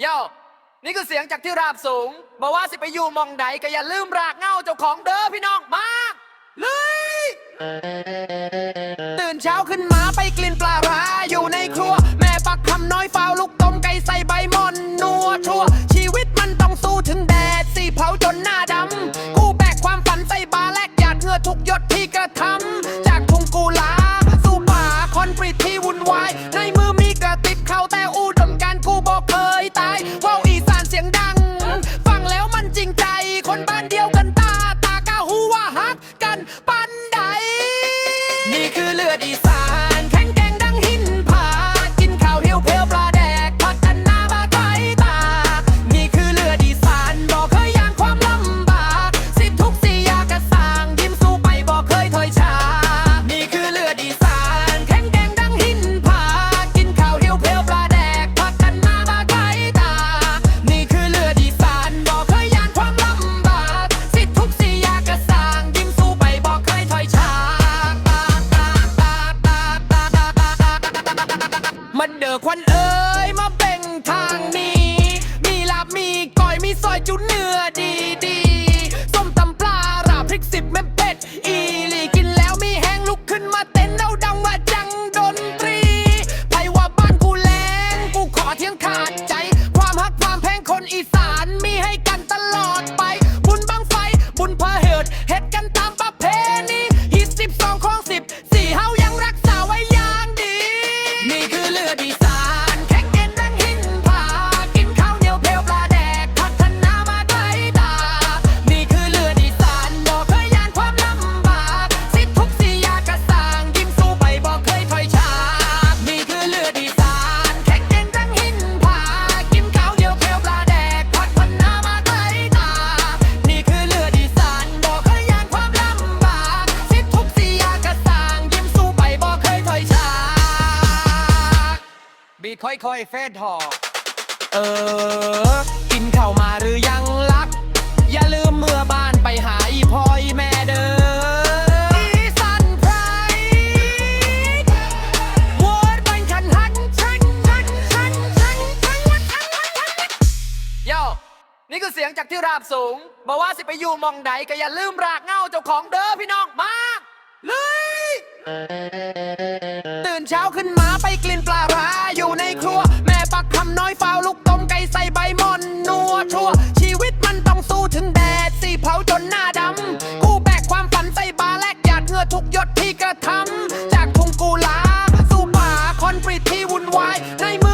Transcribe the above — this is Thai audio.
โย่นี่คือเสียงจากที่ราบสูงบอกว่าสิไปอยู่มองใดก็อย่าลืมรากเหง้าเจ้าของเด้อพี่น้องมากเลยตื่นเช้าขึ้นมาไปกลิ่นปลาร้าอยู่ในครัว แม่ปักคำน้อยฟาวลูกต้มไก่ใส่ใบมอนนัวชัว ชีวิตมันต้องสู้ถึงแดดสีเผาจนหน้าดำกูแบกความฝันใส่บาแลกหยาดเหงื่อทุกหยดที่กระทำจากทุงกุลาสู่ป่าคอนกรีตที่วุ่นวายใน นี่คือเลือดอีสาน เดอควันเอ้ยมาเบ่งทางนี้ มีลาบมีก้อยมีซอยจุเนื้อดี บีดค่อยๆเฟดหอกเออ กินข้าวมาหรือยังลัก อย่าลืมเมื่อบ้านไปหาอีพอยแม่เด้ออีสันไพรวอดบันคันหันชันชันชันชันชันชันชันโย่นี่คือเสียงจากที่ราบสูงบอกว่าสิไปอยู่มองใดก็อย่าลืมรากเง้าเจ้าของเด้อพี่น้องมาเลยตื่นเช้าขึ้นมาไปกลิ่นปลาร้า น้อยฟาวลูกต้มไก่ใส่ใบมอนนัวชัว ชีวิตมันต้องสู้ถึงแดดสีเผาจนหน้าดำ กูแบกความฝันใส่บาแลกหยาดเหงื่อทุกหยดที่กระทำจากทุงกูลา สู่ป่าคอนกรีตที่วุ่นวายในมือ